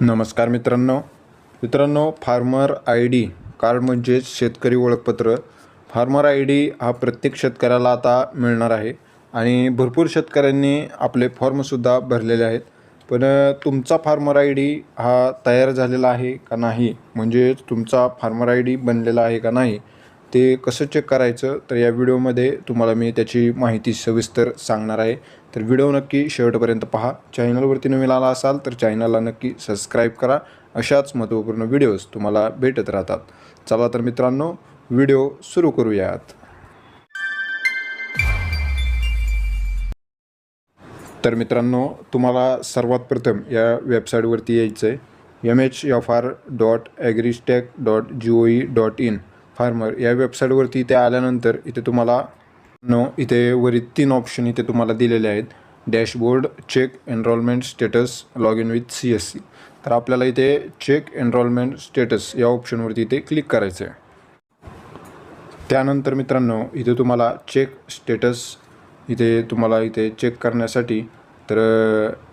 नमस्कार मित्रांनो. मित्रांनो फार्मर आय डी कार्ड म्हणजेच शेतकरी ओळखपत्र. फार्मर आय डी हा प्रत्येक शेतकऱ्याला आता मिळणार आहे आणि भरपूर शेतकऱ्यांनी आपले फॉर्मसुद्धा भरलेले आहेत. पण तुमचा फार्मर आय डी हा तयार झालेला आहे का नाही? म्हणजेच तुमचा फार्मर आय डी बनलेला आहे का नाही? ते कसं चेक करायचं तर या व्हिडिओमध्ये तुम्हाला मी त्याची माहिती सविस्तर सांगणार आहे. तर व्हिडिओ नक्की शेवटपर्यंत पहा. चॅनलवरती नवीन आला असाल तर चॅनलला नक्की सबस्क्राईब करा. अशाच महत्त्वपूर्ण व्हिडिओज तुम्हाला भेटत राहतात. चला तर मित्रांनो व्हिडिओ सुरू करूयात. तर मित्रांनो तुम्हाला सर्वात प्रथम या वेबसाईटवरती यायचं आहे M H F R dot agristack dot G O E dot in farmer या वेबसाईटवरती इथे आल्यानंतर इथे तुम्हाला नो इथे वरील तीन ऑप्शन इथे तुम्हाला दिलेले आहेत. Dashboard check enrolment status log in with C S C तर आपल्याला इथे चेक एनरोलमेंट स्टेटस या ऑप्शनवरती इथे क्लिक करायचं आहे त्यानंतर मित्रांनो इथे तुम्हाला चेक स्टेटस इथे तुम्हाला इथे चेक करण्यासाठी तर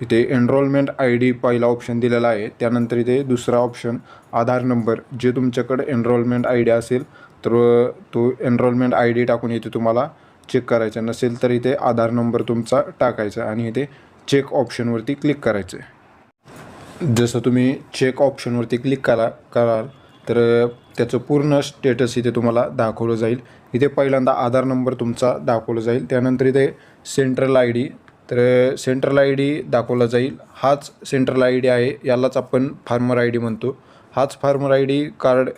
इथे एनरोलमेंट आय डी पहिला ऑप्शन दिलेला आहे. त्यानंतर इथे दुसरा ऑप्शन आधार नंबर जे तुमच्याकडे एनरोलमेंट आय डी असेल तर तो एनरोलमेंट आय डी टाकून इथे तुम्हाला चेक करायचा. नसेल तर इथे आधार नंबर तुमचा टाकायचा आणि इथे चेक ऑप्शनवरती क्लिक करायचं आहे. जसं तुम्ही चेक ऑप्शनवरती क्लिक करा कराल तर त्याचं पूर्ण स्टेटस इथे तुम्हाला दाखवलं जाईल. इथे पहिल्यांदा आधार नंबर तुमचा दाखवलं जाईल. त्यानंतर इथे सेंट्रल आय डी तर सेंट्रल आय डी दाखवला जाईल. हाच सेंट्रल आय डी आहे यालाच आपण फार्मर आय डी म्हणतो. हाच फार्मर आय डी कार्ड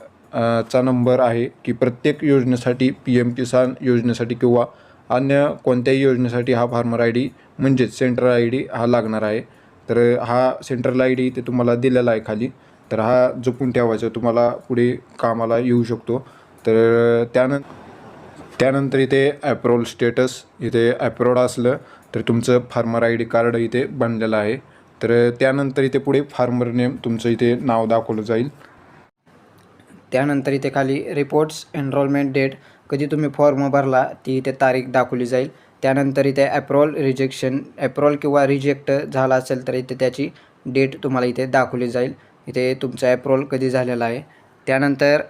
चा नंबर आहे की प्रत्येक योजनेसाठी पी एम किसान योजनेसाठी किंवा अन्य कोणत्याही योजनेसाठी हा फार्मर आय डी म्हणजेच सेंट्रल आय डी हा लागणार आहे. तर हा सेंट्रल आय डी ते तुम्हाला दिलेला आहे खाली. तर हा जपून ठेवायचा तुम्हाला पुढे कामाला येऊ शकतो. तर त्यानं त्यानंतर इथे ॲप्रोल स्टेटस इथे ॲप्रोड असलं तर तुमचं फार्मर आय डी कार्ड इथे बनलेलं आहे. तर त्यानंतर इथे पुढे फार्मर नेम तुमचं इथे नाव दाखवलं जाईल. त्यानंतर इथे खाली रिपोर्ट्स एनरोलमेंट डेट कधी तुम्ही फॉर्म भरला ती इथे तारीख दाखवली जाईल. त्यानंतर इथे ॲप्रोल रिजेक्शन ॲप्रोल किंवा रिजेक्ट झाला असेल तर इथे त्याची डेट तुम्हाला इथे दाखवली जाईल. इथे तुमचा ॲप्रोल कधी झालेला आहे. त्यानंतर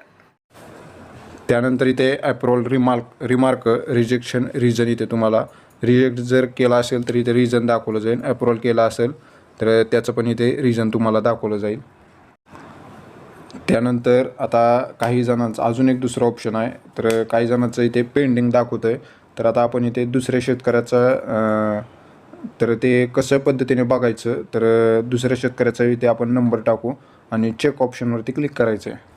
त्यानंतर इथे approval remark remark rejection reason इथे तुम्हाला रिजेक्ट जर केला असेल तर इथे रिझन दाखवलं जाईल. ॲप्रोल केला असेल तर त्याचं पण इथे रिझन तुम्हाला दाखवलं जाईल. त्यानंतर आता काही जणांचं अजून एक दुसरं ऑप्शन आहे. तर काही जणांचं इथे पेंडिंग दाखवतं आहे तर आता आपण इथे दुसऱ्या शेतकऱ्याचं तर ते कसं पद्धतीने बघायचं? तर दुसऱ्या शेतकऱ्याचा इथे आपण नंबर टाकू आणि चेक ऑप्शनवरती क्लिक करायचं आहे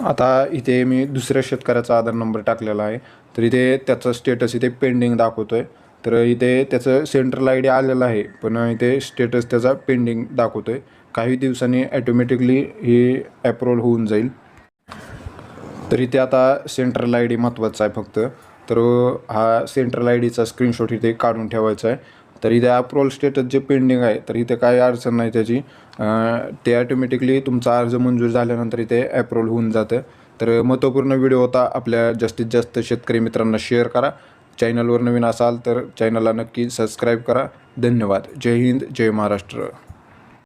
आता इथे मी दुसऱ्या शेतकऱ्याचा आधार नंबर टाकलेला आहे. तर इथे त्याचं स्टेटस इथे पेंडिंग दाखवतो आहे तर इथे त्याचं सेंट्रल आय डी आलेलं आहे पण इथे स्टेटस त्याचा पेंडिंग दाखवतो आहे काही दिवसांनी ॲटोमॅटिकली ही ॲप्रोल होऊन जाईल. तर इथे आता सेंट्रल आय डी महत्त्वाचा आहे फक्त. तर हा सेंट्रल आय डीचा स्क्रीनशॉट इथे काढून ठेवायचा आहे. तर इथे अप्रोल स्टेटस जे पेंडिंग आहे तर इथे काही अडचण नाही त्याची. ते ॲटोमॅटिकली तुमचा अर्ज मंजूर झाल्यानंतर इथे ॲप्रोल होऊन जातं. तर महत्त्वपूर्ण व्हिडिओ होता आपल्या जास्तीत जास्त शेतकरी मित्रांना शेअर करा. चॅनलवर नवीन असाल तर चॅनलला नक्की सबस्क्राईब करा. धन्यवाद. जय हिंद जय महाराष्ट्र.